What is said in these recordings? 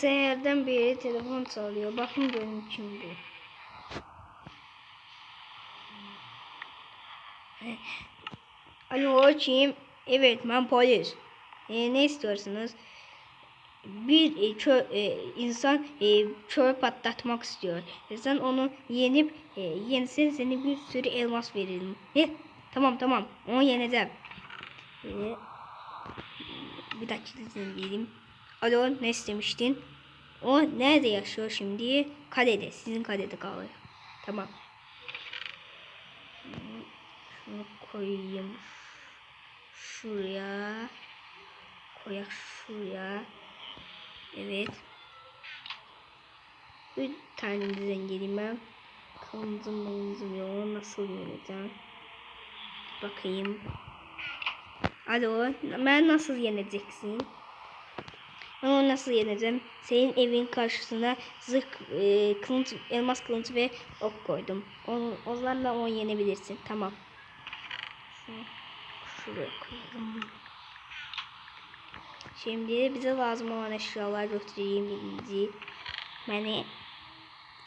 seherden beri telefon çalıyor. Bakın görün kim bu. Alo kim? Evet ben polis. E, ne istiyorsunuz? Bir e, çö, e, insan e, çöp patlatmak istiyor. E, sen onu yenip e, yensen seni bir sürü elmas veririm. He? Tamam tamam onu yeneceğim. E, bir dakika dinleyelim. Alo ne istemiştin? O nerede yaşıyor şimdi? Kalede. Sizin kalede kalıyor. Tamam. Şunu koyayım. Şuraya. Koyak şuraya. Evet. Bir tane düzen geleyim ben. Kılıncım kılıncım yok. Nasıl yeneceğim? Bakayım. Alo. Ben nasıl yeneceksin? Onu nasıl yeneceğim? Senin evin karşısına zırh, e, kılıç, elmas kılıç ve ok koydum. Onu, onlarla onu yenebilirsin. Tamam. Şuraya koyalım. Şimdi bize lazım olan eşyalar göstereyim birinci. Yani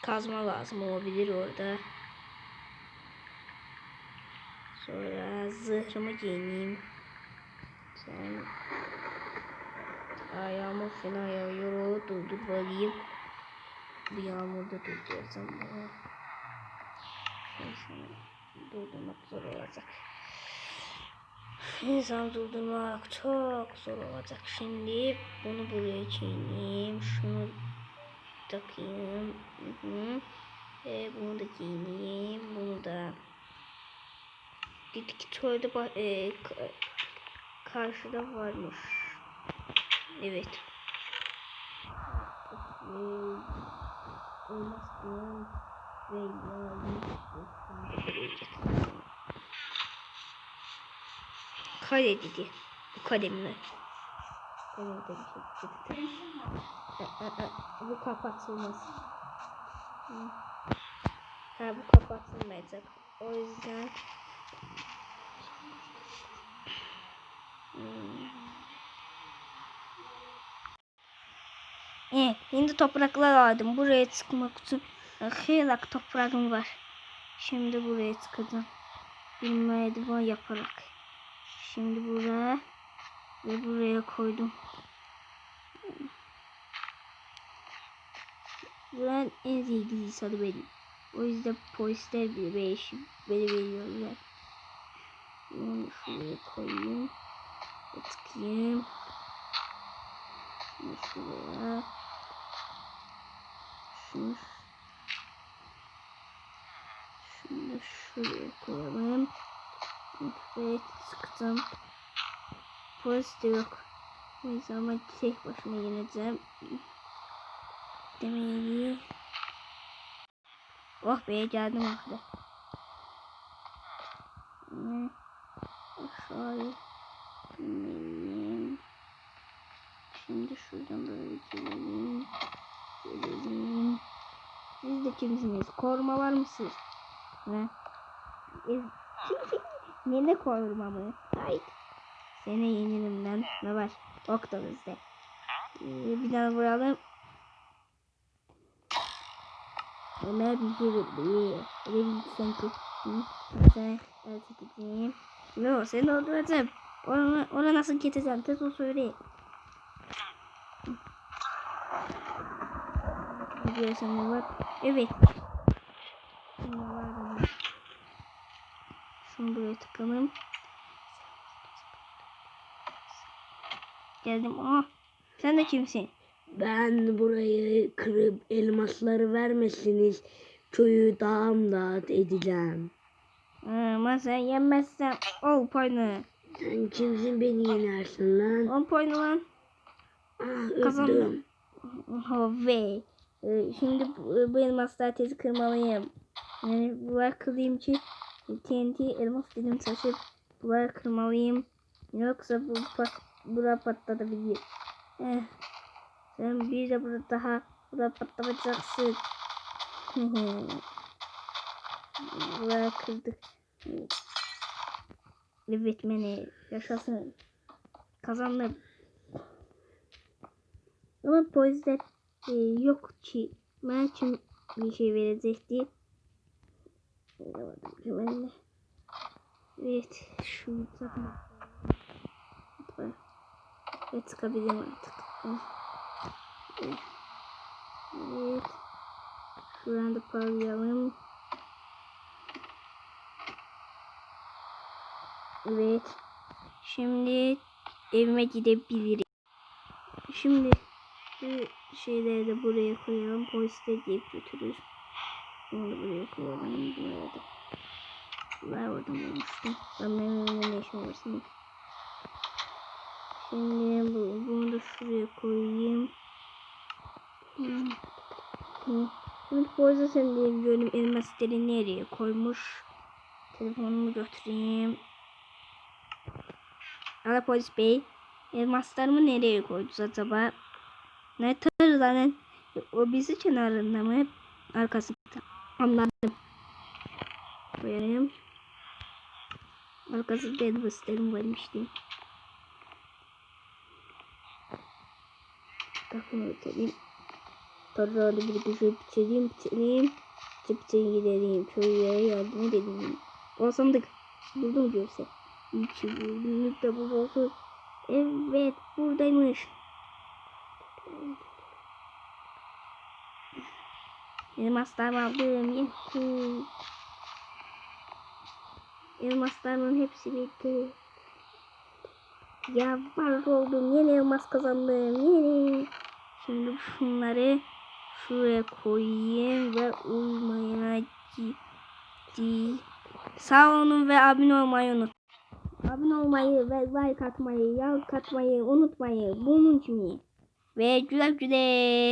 kazma lazım olabilir orada. Sonra zırhımı giyineyim. Sen Ayağımı fena yağıyor. Durdurmalıyım. Bu yağmurda durdursam bunu. Neyse, Durdurmak zor olacak. İnsan durdurmak çok zor olacak. Şimdi bunu buraya çiğneyim. Şunu takayım. Hı -hı. E, bunu da giyineyim. Bunu da dedik çölde e, karşıda varmış. Evet. Olmazsa ve Kale dedi. Bu kalemler. Kalem de bir şey. Bu kapatılmaz. Ha bu kapatılmayacak. O yüzden Evet, şimdi topraklar aldım. Buraya çıkmak için hayli toprağım var. Şimdi buraya çıkacağım. Bir merdiven yaparak. Şimdi buraya ve buraya koydum. Buranın en zengin insanı benim. O yüzden polisler bile beni, beni veriyorlar. Bunu şuraya koyayım. Tıkayım. Şunu şuraya. Şunu şunu şuraya koyalım. Evet sıktım. Polis yok. Neyse ama tek başıma yeneceğim. Demeyi. Oh be geldim ahde. Ne? Aşağıya. Neyim? Şimdi şuradan böyle gelelim. Kimsiniz? Koruma var mısınız? Ne? E, ne ne koruma mı? Hayır. Seni yenirim lan. Ne var? Ok da bizde. Ee, bir daha vuralım. Ömer bir şey bekliyor. Öyle bir sanki. Sen evet gideyim. Ne seni öldüreceğim. Ona, ona nasıl geçeceğim? Tez o söyle. Ne var? Evet. Ne var? Şunu buraya tıkalım. Geldim. Aa, sen de kimsin? Ben burayı kırıp elmasları vermesiniz. Köyü dağım dağıt edeceğim. Ama sen yenmezsen 10 puanı. Sen kimsin beni yenersin lan? 10 puanı lan. Ah Kazandım. öldüm. Oh, ve şimdi bu, elmaslar tezi kırmalıyım. Yani bunlar kırayım ki TNT elmas dedim taşıp bunları kırmalıyım. Yoksa bu pat, bura patlatabilir. Eh, sen bir de burada daha bura patlatacaksın. Buraya kırdık. Evet beni yaşasın. Kazandım. Ama polisler e, yok ki. Ben için bir şey verecekti. Hemen de. Evet. Şu takma. Ve çıkabilirim artık. Evet. Evet. Şuradan da parlayalım. Evet. Şimdi evime gidebilirim. Şimdi bu şeyleri de buraya koyalım. Polis de deyip götürür. Bunu da buraya koyalım. Buraya da. Ben orada bulmuştum. Ben benim ne işim senin? Şimdi bu, bunu da şuraya koyayım. Hmm. Hı. Şimdi polis sen diye gördüm elmasları nereye koymuş. Telefonumu götüreyim. Ala polis bey. Elmaslarımı nereye koydunuz acaba? Ne tırlanın? O bizi kenarında mı? Arkasında. Anladım. Koyarım. Arkasında elmaslarım varmıştı. Kapımı ötelim. Tarlalı bir güzel bitireyim bitireyim. Çıpçayı gidelim. Köye yardım edelim. O sandık. Buldum görse. İyi ki buldum. da bu olsun. Evet buradaymış. Elmaslar aldım. Yuhuu. Elmaslarımın hepsi bitti. Ya var oldum. Yeni elmas kazandım. Yeni. Şimdi şunları şuraya koyayım ve uyumaya. Sağ olun ve abone olmayı unut. Abone olmayı ve like atmayı, like atmayı unutmayın. Bunun için. Ve güle güle.